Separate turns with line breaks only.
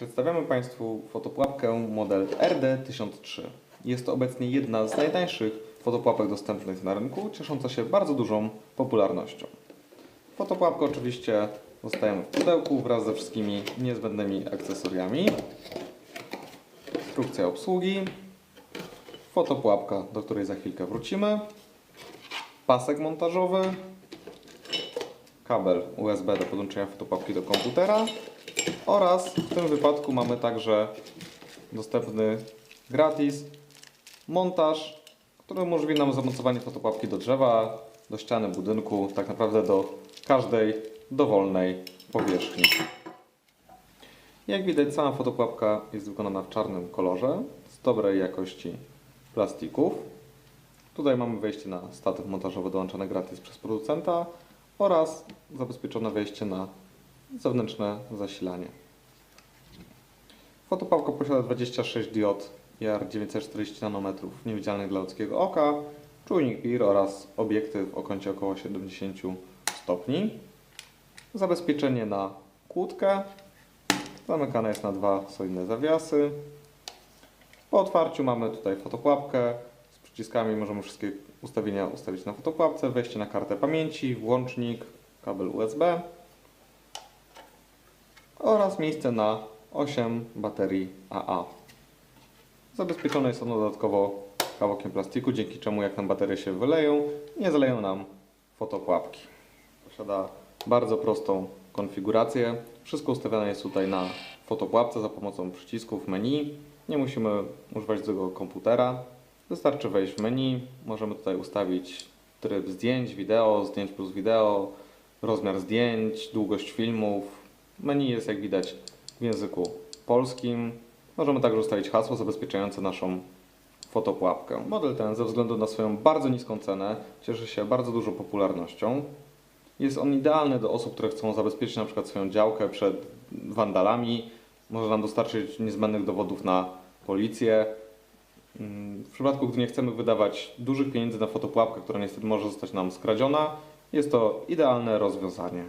Przedstawiamy Państwu fotopułapkę model RD1003. Jest to obecnie jedna z najtańszych fotopułapek dostępnych na rynku, ciesząca się bardzo dużą popularnością. Fotopułapkę oczywiście dostajemy w pudełku wraz ze wszystkimi niezbędnymi akcesoriami. Instrukcja obsługi. Fotopułapka, do której za chwilkę wrócimy. Pasek montażowy. Kabel USB do podłączenia fotopułapki do komputera. Oraz w tym wypadku mamy także dostępny gratis montaż, który umożliwi nam zamocowanie fotopułapki do drzewa, do ściany budynku, tak naprawdę do każdej dowolnej powierzchni. Jak widać sama fotopułapka jest wykonana w czarnym kolorze z dobrej jakości plastików. Tutaj mamy wejście na statyw montażowy dołączony gratis przez producenta oraz zabezpieczone wejście na zewnętrzne zasilanie. Fotopułapka posiada 26 diod IR940 nanometrów niewidzialnych dla ludzkiego oka, czujnik PIR oraz obiektyw o kącie około 70 stopni. Zabezpieczenie na kłódkę. Zamykane jest na dwa solidne zawiasy. Po otwarciu mamy tutaj fotopułapkę z przyciskami. Możemy wszystkie ustawienia ustawić na fotopułapce. Wejście na kartę pamięci, włącznik, kabel USB oraz miejsce na 8 baterii AA. Zabezpieczone jest ono dodatkowo kawałkiem plastiku, dzięki czemu jak nam baterie się wyleją, nie zaleją nam fotopułapki. Posiada bardzo prostą konfigurację. Wszystko ustawione jest tutaj na fotopułapce za pomocą przycisków menu. Nie musimy używać tego komputera. Wystarczy wejść w menu. Możemy tutaj ustawić tryb zdjęć, wideo, zdjęć plus wideo, rozmiar zdjęć, długość filmów. Menu jest jak widać w języku polskim. Możemy także ustawić hasło zabezpieczające naszą fotopułapkę. Model ten ze względu na swoją bardzo niską cenę cieszy się bardzo dużą popularnością. Jest on idealny do osób, które chcą zabezpieczyć na przykład swoją działkę przed wandalami. Może nam dostarczyć niezbędnych dowodów na policję. Mm, W przypadku, gdy nie chcemy wydawać dużych pieniędzy na fotopułapkę, która niestety może zostać nam skradziona, jest to idealne rozwiązanie.